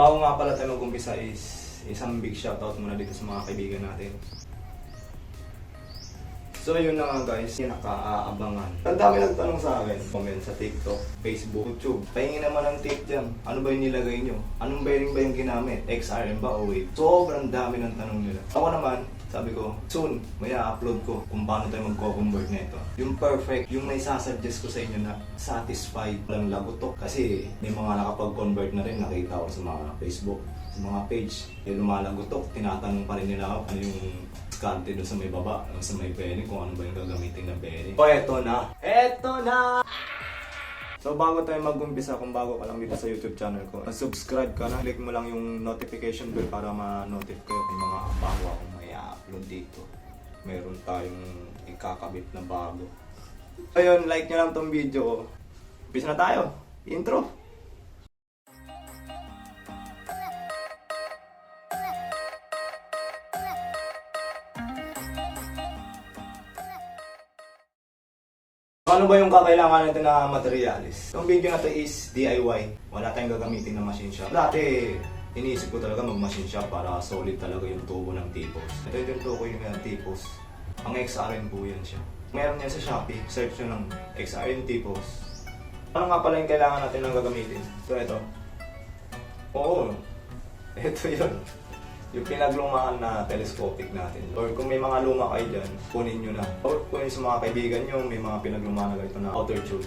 Bago nga pala tayo mag-umpisa is isang big shoutout muna dito sa mga kaibigan natin. So yun na nga guys, yung nakaabangan. Ang dami nagtanong sa akin, comment sa TikTok, Facebook, YouTube. Pahingin naman ng tip dyan. Ano ba yung nilagay nyo? Anong bearing ba yung ginamit? XRM ba o wave? Sobrang dami ng tanong nila. Ako naman, sabi ko, soon, may upload ko kung paano tayo magko-convert nito. Yung perfect, yung may sasuggest ko sa inyo na satisfied lang lagotok. Kasi may mga nakapag-convert na rin, nakita ko sa mga Facebook, sa mga page. Yung lumalagotok, tinatanong pa rin nila ako ano yung diskarte doon sa may baba, sa may bearing, kung ano ba yung gagamitin na bearing. O eto na! Eto na! So bago tayo mag-umpisa, kung bago ka lang dito sa YouTube channel ko, subscribe ka na, click mo lang yung notification bell para ma-notify kayo kung mga bago akong upload dito. Meron tayong ikakabit na bago. Ayun, like nyo lang tong video ko. Umpisa na tayo! Intro! Ano ba yung kakailangan natin na materialis? Yung video na to is DIY. Wala tayong gagamitin na machine shop. Dati, iniisip ko talaga mag-machine shop para solid talaga yung tubo ng tipos. Ito yung tubo yung uh, tipos. Ang XRN po yan siya. Meron yan sa Shopee. Search nyo ng XRN tipos. Ano nga pala yung kailangan natin na gagamitin? So, ito. Oo. Ito yun. Yung pinaglumaan na telescopic natin. Or kung may mga luma kayo dyan, kunin nyo na. Or kung sa mga kaibigan nyo, may mga pinaglumaan na ganito na outer tube,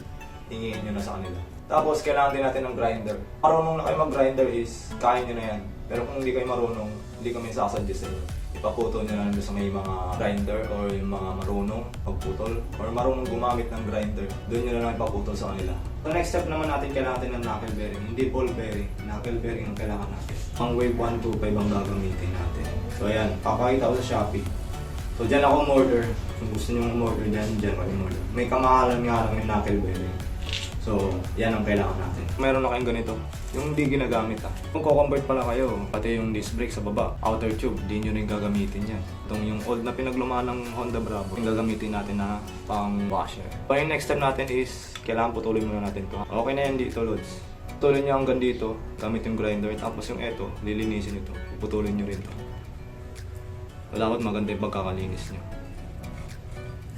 hingin nyo na sa kanila. Tapos kailangan din natin ng grinder. Marunong na kayo mag-grinder is, kaya nyo na yan. Pero kung hindi kayo marunong, hindi kami sasuggest sa inyo. Ipaputo nyo na lang sa may mga grinder or yung mga marunong magputol or marunong gumamit ng grinder. Doon nyo na lang ipaputol sa kanila. So next step naman natin, kailangan natin ng knuckle bearing. Hindi ball bearing. Knuckle bearing ang kailangan natin. Ang wave 125 ang gagamitin natin. So ayan, papakita ko sa Shopee. So dyan ako order. Kung gusto nyo umorder dyan, dyan kayo order. May kamahalan nga lang yung knuckle bearing. So, yan ang kailangan natin. Meron na kayong ganito. Yung hindi ginagamit ah. Kung ko-convert pala kayo, pati yung disc brake sa baba, outer tube, di nyo rin gagamitin yan. Itong yung old na pinaglumaan ng Honda Bravo, yung gagamitin natin na pang washer. So, yung next step natin is, kailangan putulin muna natin to. Okay na yan dito, Lods. Putulin nyo hanggang dito, gamit yung grinder. Tapos yung eto, lilinisin ito. Putulin nyo rin to. Dapat maganda yung pagkakalinis nyo.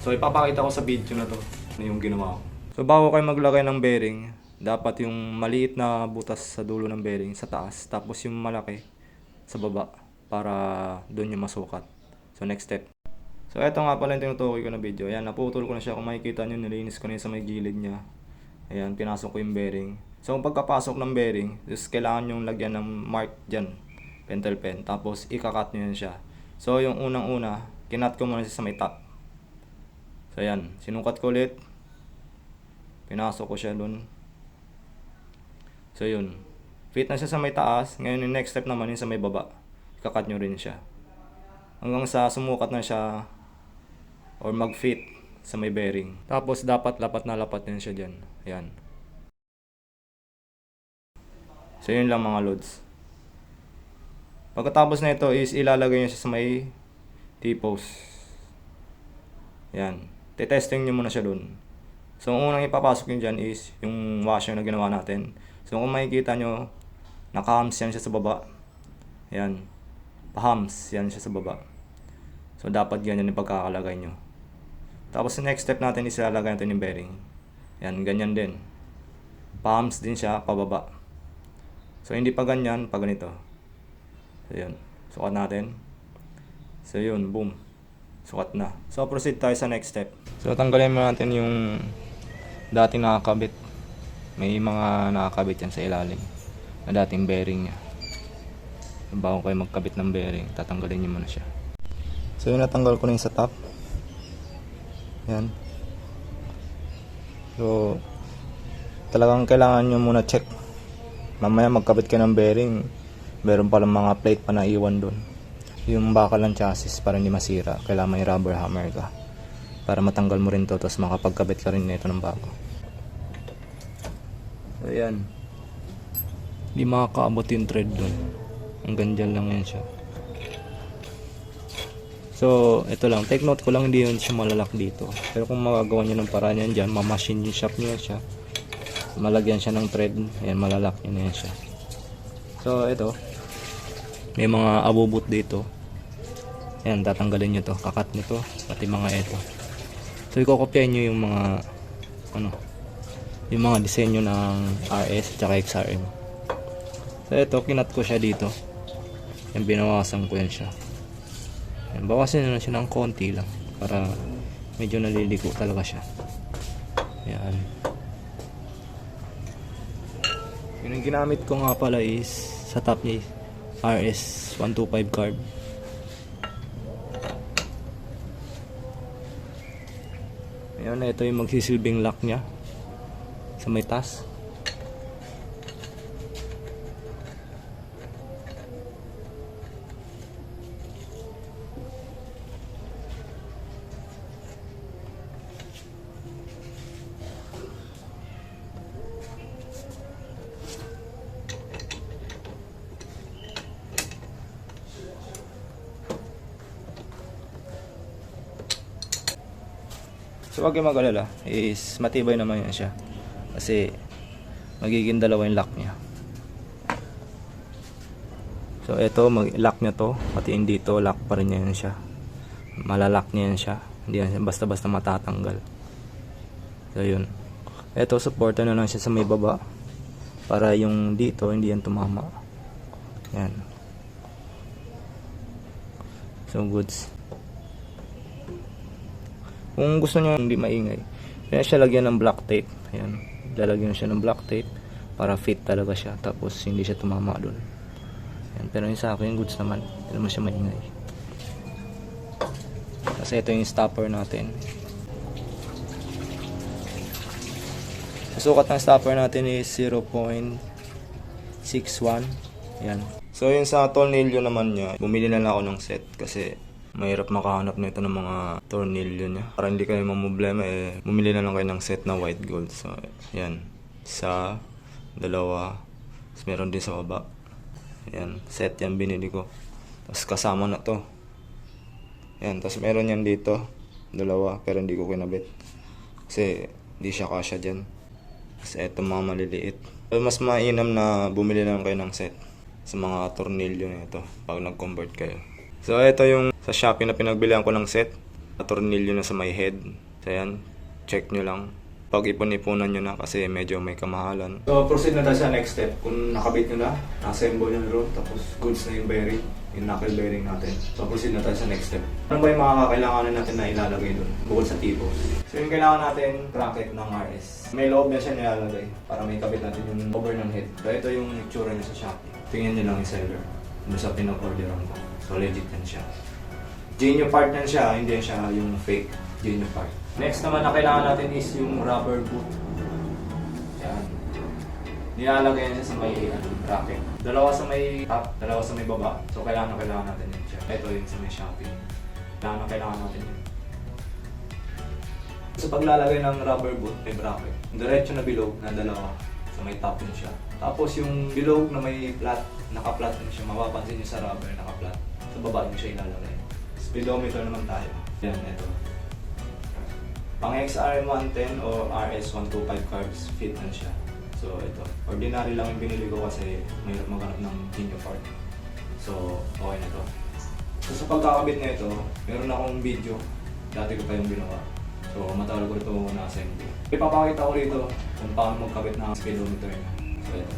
So ipapakita ko sa video na to na yung ginawa ko. So bago kayo maglagay ng bearing, dapat yung maliit na butas sa dulo ng bearing sa taas, tapos yung malaki sa baba para doon yung masukat. So next step. So eto nga pala yung tinutukoy ko na video. Ayan, naputol ko na siya. Kung makikita nyo, nilinis ko na yun sa may gilid niya. Ayan, pinasok ko yung bearing. So kung pagkapasok ng bearing, just kailangan yung lagyan ng mark dyan. Pentel pen. Tapos ikakat nyo yan siya. So yung unang-una, kinat ko muna siya sa may top. So ayan, sinukat ko ulit. Pinasok ko siya dun. So yun. Fit na siya sa may taas. Ngayon yung next step naman yung sa may baba. Ikakat nyo rin siya. Hanggang sa sumukat na siya or mag-fit sa may bearing. Tapos dapat lapat na lapat din siya dyan. Ayan. So yun lang mga loads. Pagkatapos na ito is ilalagay nyo siya sa may T-post. Yan. Tetesting nyo muna siya dun. So, ang unang ipapasok nyo dyan is yung washer na ginawa natin. So, kung makikita nyo, naka-hams yan siya sa baba. Yan. Pa-hams yan siya sa baba. So, dapat ganyan yung pagkakalagay nyo. Tapos, next step natin is ilalagay natin yung bearing. Yan, ganyan din. Pa-hams din siya, pababa. So, hindi pa ganyan, pa ganito. So, yun. Sukat natin. So, yun. Boom. Sukat na. So, proceed tayo sa next step. So, tanggalin mo natin yung dating nakakabit. May mga nakakabit yan sa ilalim na dating bearing niya. So, bago kayo magkabit ng bearing, tatanggalin niyo muna siya. So, yun natanggal ko na yung sa top. Yan. So, talagang kailangan nyo muna check. Mamaya magkabit ka ng bearing, meron palang mga plate pa na iwan doon. Yung bakal ng chassis para hindi masira, kailangan may rubber hammer ka. Para matanggal mo rin to, tapos makapagkabit ka rin nito ng bago. So, yan. Hindi makakaabot yung thread doon. Hanggang dyan lang yan siya. So, ito lang. Take note ko lang, hindi yun siya malalak dito. Pero kung magagawa nyo ng paraan yan dyan, mamachine yung shop nyo siya. Malagyan siya ng thread. Ayan, malalak nyo yan siya. So, ito. May mga abubot dito. Ayan, tatanggalin nyo to. Kakat nyo to. Pati mga ito. So, ikokopyahin nyo yung mga ano, yung mga disenyo ng RS at XRM. So, ito, kinat ko siya dito. Yan, binawasan ko yan siya. Yan, bawasan na siya ng konti lang. Para medyo naliliko talaga siya. Yan. Yun yung ginamit ko nga pala is sa top niya RS 125 carb. Ayan, ito yung magsisilbing lock niya sa may taas. So wag kayong mag-alala, is matibay naman yan siya. Kasi magiging dalawa yung lock niya. So ito, mag-lock niya to, pati dito, lock pa rin yan siya. Malalock niya yan siya. Hindi yan basta-basta matatanggal. So yun. Ito, supporta na lang siya sa may baba. Para yung dito, hindi yan tumama. Yan. So goods. Kung gusto niyo hindi maingay, kaya siya lagyan ng black tape. Ayan. Lalagyan siya ng black tape para fit talaga siya. Tapos hindi siya tumama doon. Ayan. Pero yung sa akin, goods naman. Hindi naman siya maingay. Kasi ito yung stopper natin. Sukat ng stopper natin is 0.61. Ayan. So yun sa tornilyo naman niya, bumili na lang ako ng set kasi mahirap makahanap nito ng mga tornilyo niya. Para hindi kayo mamblema eh, bumili na lang kayo ng set na white gold. So yan, isa, dalawa, tapos meron din sa baba. Yan, set yan binili ko. Tapos kasama na to. Yan, tapos meron yan dito, dalawa, pero hindi ko kinabit. Kasi hindi siya kasya dyan. Kasi eto mga maliliit. Mas mainam na bumili lang kayo ng set sa mga tornilyo na ito pag nag-convert kayo. So ito yung sa Shopee na pinagbilihan ko ng set. Tornilyo na sa may head. So yan, check nyo lang. Pag ipon-ipunan nyo na kasi medyo may kamahalan. So proceed na tayo sa next step. Kung nakabit nyo na, assemble nyo na ron, tapos goods na yung bearing, yung knuckle bearing natin. So proceed na tayo sa next step. Ano ba yung mga kakailanganan natin na ilalagay doon? Bukod sa tipo. So yung kailangan natin, bracket ng RS. May loob na siya nilalagay para may kabit natin yung over ng head. So ito yung itsura niya sa Shopee. Tingnan nyo lang yung seller. Doon sa pinag-orderan ko. So legit yan siya. Genuine part yan siya, hindi siya yung fake genuine part. Next naman na kailangan natin is yung rubber boot. Yan. Nilalagay niya sa may ano, bracket. Dalawa sa may top, dalawa sa may baba. So kailangan na kailangan natin yun siya. Ito yung sa may shopping. Kailangan na kailangan natin yun. Sa paglalagay ng rubber boot, may bracket. Diretso na bilog na dalawa. So may top din siya. Tapos yung bilog na may flat, naka-flat din siya. Mapapansin niyo sa rubber, naka-flat. Sa baba niyo siya ilalagay. Speedometer naman tayo. Yan, ito. Pang XRM 110 o RS 125 carbs, fit na siya. So ito, ordinary lang yung binili ko kasi mayroon maghanap ng inyo part. So, okay na to. So sa pagkakabit na ito, meron akong video. Dati ko pa yung ginawa. So matagal ko ito na-assemble. Ipapakita ko rito kung paano magkabit ng speedometer niya. So ito.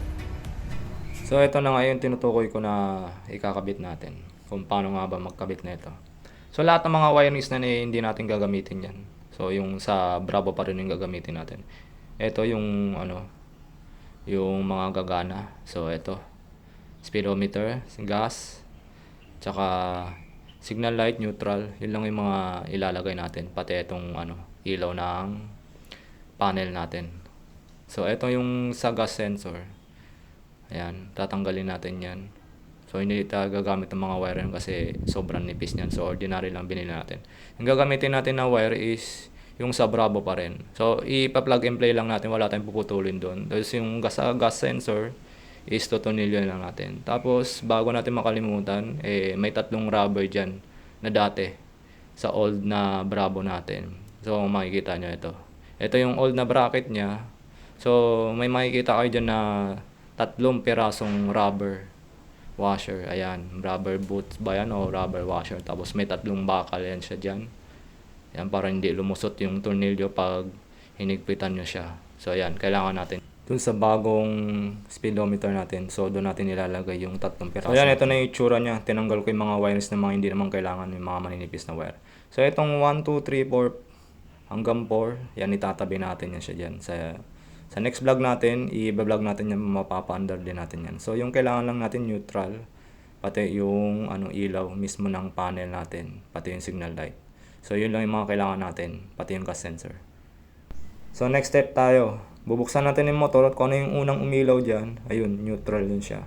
So ito na nga yung tinutukoy ko na ikakabit natin. Kung paano nga ba magkabit na ito. So lahat ng mga wirings na ni- hindi natin gagamitin yan. So yung sa Bravo pa rin yung gagamitin natin. Ito yung ano, yung mga gagana. So ito, speedometer, gas, tsaka signal light, neutral. Yun lang yung mga ilalagay natin. Pati itong ano, ilaw ng panel natin. So ito yung sa gas sensor. Ayan, tatanggalin natin yan. So hindi tayo gagamit ng mga wire yan kasi sobrang nipis niyan. So ordinary lang binili natin. Yung gagamitin natin na wire is yung sa Bravo pa rin. So ipa-plug and play lang natin, wala tayong puputulin doon. Tapos yung gas, gas sensor is tutunilyo lang natin. Tapos bago natin makalimutan, eh may tatlong rubber diyan na dati sa old na Bravo natin. So makikita nyo ito. Ito yung old na bracket niya. So may makikita kayo dyan na tatlong pirasong rubber washer. Ayan, rubber boots ba yan o rubber washer. Tapos may tatlong bakal yan siya dyan. Yan, para hindi lumusot yung tornilyo pag hinigpitan nyo siya. So, ayan, kailangan natin. Dun sa bagong speedometer natin, so doon natin ilalagay yung tatlong piraso. So, ayan, ito na yung itsura niya. Tinanggal ko yung mga wires na mga hindi naman kailangan, yung mga maninipis na wire. So, itong 1, 2, 3, 4, hanggang 4, yan, itatabi natin yan siya dyan. Sa, sa next vlog natin, i-vlog natin yan, mapapa-under din natin yan. So, yung kailangan lang natin neutral, pati yung ano, ilaw mismo ng panel natin, pati yung signal light. So, yun lang yung mga kailangan natin, pati yung gas sensor. So, next step tayo. Bubuksan natin yung motor at kung ano yung unang umilaw dyan, ayun, neutral yun siya.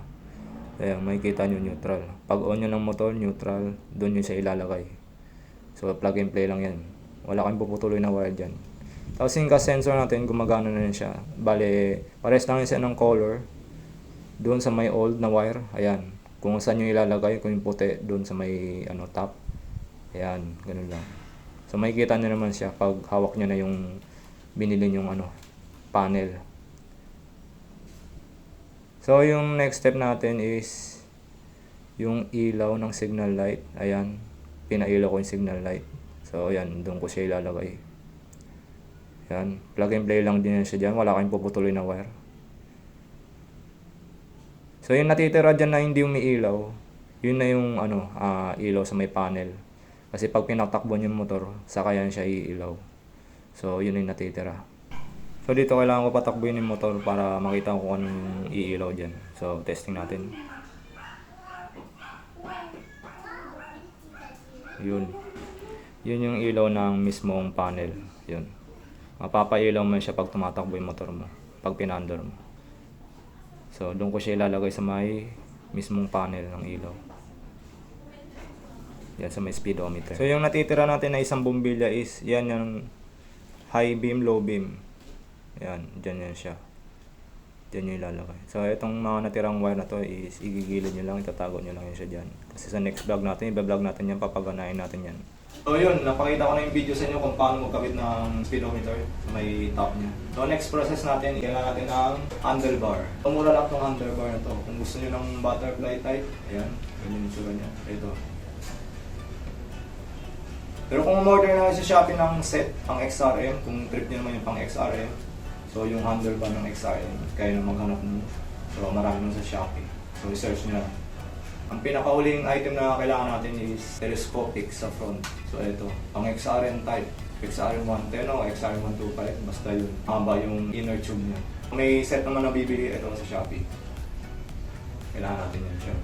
Ayan, makikita nyo neutral. Pag on nyo ng motor, neutral, doon yun siya ilalagay. So, plug and play lang yan. Wala kang puputuloy na wire dyan. Tapos yung gas sensor natin, gumagana na rin siya. Bale, pares lang siya ng color. Doon sa may old na wire, ayan. Kung saan nyo ilalagay, kung yung puti, doon sa may ano, top. Ayan, ganun lang. So makikita nyo naman siya pag hawak nyo na yung binili yung ano, panel. So yung next step natin is yung ilaw ng signal light. Ayan, pinailaw ko yung signal light. So ayan, doon ko siya ilalagay. Ayan, plug and play lang din yan siya dyan. Wala kayong puputuloy na wire. So yung natitira dyan na hindi umiilaw, yun na yung ano, ah, ilaw sa may panel. Kasi pag pinatakbo niyo yung motor, saka yan siya iilaw. So yun yung natitira. So dito kailangan ko patakbuhin yung motor para makita ko kung anong iilaw dyan. So testing natin. Yun. Yun yung ilaw ng mismong panel. Yun. Mapapailaw mo siya pag tumatakbo yung motor mo. Pag pinandar mo. So doon ko siya ilalagay sa may mismong panel ng ilaw. Yan sa may speedometer. So yung natitira natin na isang bombilya is yan yung high beam, low beam. Yan, dyan yan siya. Dyan yung ilalagay. So itong mga natirang wire na to is igigilid nyo lang, itatago nyo lang yan siya dyan. Kasi sa next vlog natin, iba-vlog natin yan, papaganahin natin yan. So yun, napakita ko na yung video sa inyo kung paano magkabit ng speedometer sa may top niya. So next process natin, kailangan natin ng handlebar. So, mura lang tong handlebar na to. Kung gusto nyo ng butterfly type, ayan, ganyan yung tsura niya. Ito. Pero kung umorder na kayo sa Shopee ng set pang XRM, kung trip nyo naman yung pang XRM, so yung handlebar ng XRM, kaya na maghanap mo. So marami nun sa Shopee. So i-search nyo lang. Ang pinakauling item na kailangan natin is telescopic sa front. So ito, pang XRM type. XRM 110 o XRM 125, basta yun. Haba yung inner tube niya. May set naman na bibili ito sa Shopee. Kailangan natin yan siya.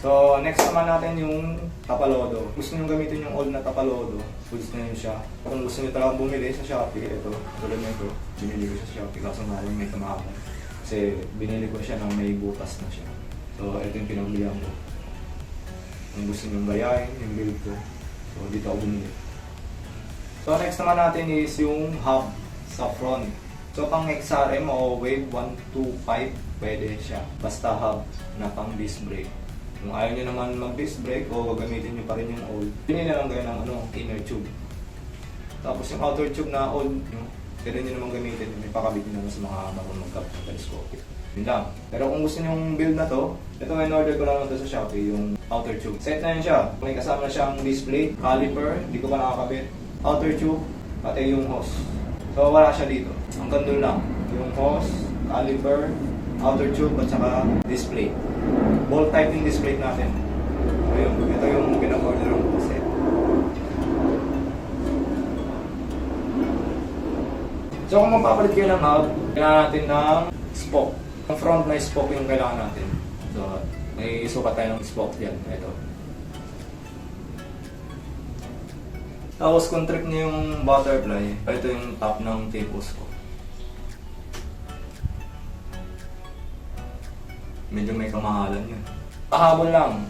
So, next naman natin yung tapalodo. Gusto nyo gamitin yung old na tapalodo, gusto nyo siya. Kung gusto nyo talagang bumili sa Shopee, ito, tulad nito, binili ko siya sa Shopee, kaso nga may tumahapon. Kasi binili ko siya nang may butas na siya. So, ito yung pinaglihan ko. Kung gusto nyo gayahin, yung build ko. So, dito ako bumili. So, next naman natin is yung hub sa front. So, pang XRM o Wave 125, pwede siya. Basta hub na pang disc brake. Kung ayaw nyo naman mag-disc brake o gagamitin nyo pa rin yung old, pili na lang kayo ng ano, inner tube. Tapos yung outer tube na old, yung pwede nyo naman gamitin, may pakabit nyo naman sa mga marunong mag-cap ng telescope. Yun lang. Pero kung gusto nyo yung build na to, ito in order ko lang ito sa Shopee, yung outer tube. Set na yun siya. May kasama siyang display, caliper, hindi ko pa nakakabit, outer tube, pati yung hose. So wala siya dito. Ang doon lang. Yung hose, caliper, outer tube, at saka display. Ball type yung display natin. So yun, ito yung pinag-order ko set. So kung magpapalit kayo ng hub, kailangan natin ng spoke. Ang front na spoke yung kailangan natin. So may sukat tayo ng spoke dyan. Ito. Tapos kung trip niyo yung butterfly, ito yung top ng tables ko. Medyo may kamahalan yun. Pahabol lang.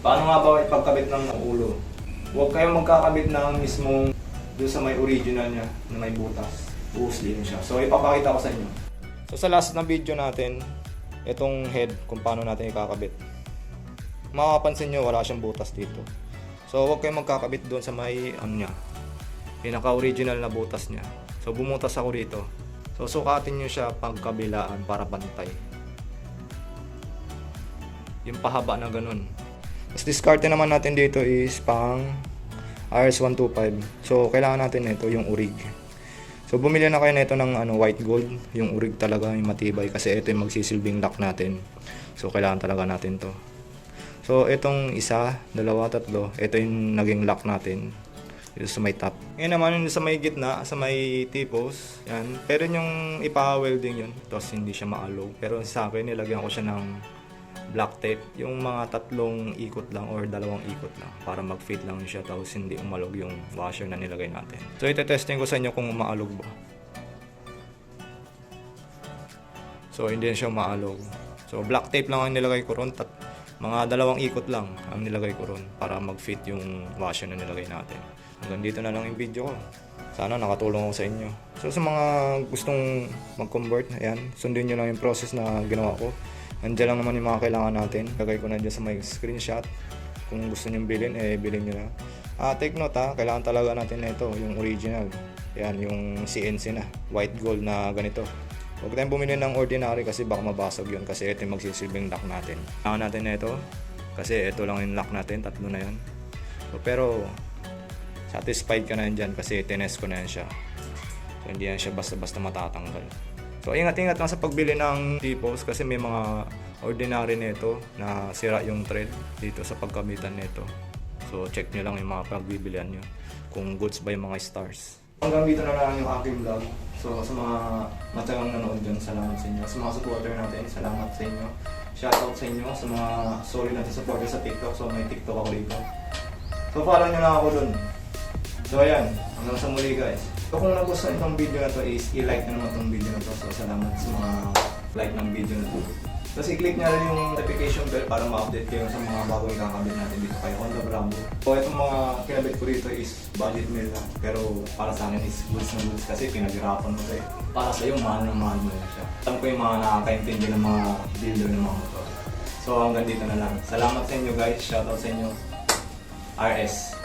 Paano nga ba ipagkabit ng ulo? Huwag kayong magkakabit ng mismong doon sa may original niya na may butas. Uusli siya. So ipapakita ko sa inyo. So sa last na video natin, itong head kung paano natin ikakabit. Makapansin nyo, wala siyang butas dito. So huwag kayong magkakabit doon sa may ano niya. Pinaka-original na butas niya. So bumutas ako dito. So sukatin nyo siya pagkabilaan para pantay. Yung pahaba na ganun. Tapos diskarte naman natin dito is pang RS125. So, kailangan natin nito yung urig. So, bumili na kayo nito ng ano, white gold. Yung urig talaga, yung matibay. Kasi ito yung magsisilbing lock natin. So, kailangan talaga natin to. So, itong isa, dalawa, tatlo. Ito yung naging lock natin. Dito sa may top. Ngayon naman yung sa may gitna, sa may T-post. Yan. Pero yung ipa-welding yun. Tapos hindi siya maalog. Pero sa akin, nilagyan ko siya ng black tape. Yung mga tatlong ikot lang or dalawang ikot lang. Para mag-fit lang siya. Tapos hindi umalog yung washer na nilagay natin. So, ite-testing ko sa inyo kung maalog ba. So, hindi siya maalog. So, black tape lang ang nilagay ko ron. Tat mga dalawang ikot lang ang nilagay ko ron para mag-fit yung washer na nilagay natin. Hanggang dito na lang yung video ko. Sana nakatulong ako sa inyo. So, sa mga gustong mag-convert, ayan, sundin nyo lang yung process na ginawa ko. Andiyan lang naman yung mga kailangan natin. Lagay ko na dyan sa may screenshot. Kung gusto nyo bilhin, eh bilhin nyo na. Ah, take note ha, kailangan talaga natin na ito, yung original. Ayan, yung CNC na, white gold na ganito. Huwag tayong bumili ng ordinary kasi baka mabasag yun kasi ito yung magsisilbing lock natin. Kailangan natin na ito kasi ito lang yung lock natin, tatlo na yan. So, pero satisfied ka na yan dyan kasi tinest ko na yan siya. So hindi yan siya basta-basta matatanggal. So ingat-ingat lang sa pagbili ng T-post kasi may mga ordinary nito na sira yung thread dito sa pagkamitan nito. So check nyo lang yung mga pagbibilian nyo kung goods ba yung mga stars. Hanggang dito na lang yung aking vlog. So sa mga matagang nanood dyan, salamat sa inyo. Sa mga supporter natin, salamat sa inyo. Shoutout sa inyo sa mga solid natin supporter sa TikTok. So may TikTok ako dito. So follow nyo lang ako dun. So ayan, hanggang sa muli guys. So kung nagustuhan itong video na to is i-like na naman itong video na to. So salamat sa mga like ng video na to. Tapos i-click na rin yung notification bell para ma-update kayo sa mga bagong kakabit natin dito kay Honda Bravo. So itong mga kinabit ko dito is budget meal lang. Pero para sa akin is goods na goods kasi pinaghirapan mo to eh. Para sa iyo, mahal na mahal mo na siya. Alam ko yung mga nakakaintindi ng mga builder ng mga motor. So hanggang dito na lang. Salamat sa inyo guys. Shoutout sa inyo. RS.